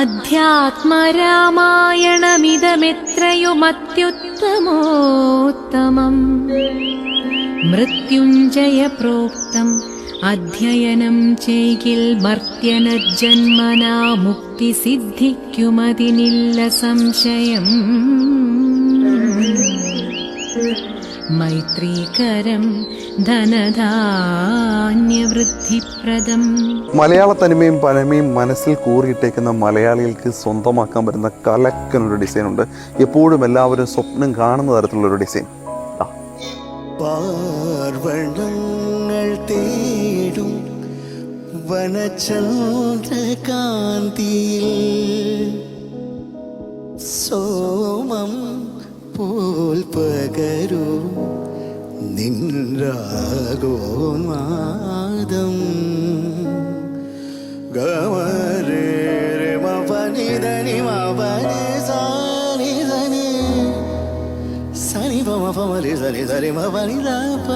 अध्यात्मरामायणमिदमेत्रयुमत्युत्तमोत्तमम् मृत्युञ्जयप्रोक्तम् അധ്യയനം ചെയ്കിൽ മർത്യനജന്മനാ മുക്തിസിദ്ധിക്കുമതിനില്ല സംശയം മൈത്രീകരം ധനധാന്യവൃദ്ധിപ്രദം. മലയാള തനിമയും പനമയും മനസ്സിൽ കൂറിയിട്ടേക്കുന്ന മലയാളികൾക്ക് സ്വന്തമാക്കാൻ പറ്റുന്ന കലക്കനൊരു ഡിസൈൻ ഉണ്ട് എപ്പോഴും എല്ലാവരും സ്വപ്നം കാണുന്ന തരത്തിലുള്ള ഒരു ഡിസൈൻ പാർവണങ്ങൾ തേടും വനചന്ദ്രകാന്തിയിൽ. സോമം പോൽ പകരൂ. നിൻരാഗോന്മാദം ഗവരേ മപനിധനി മപനി സാനി സനി സനി സനി പ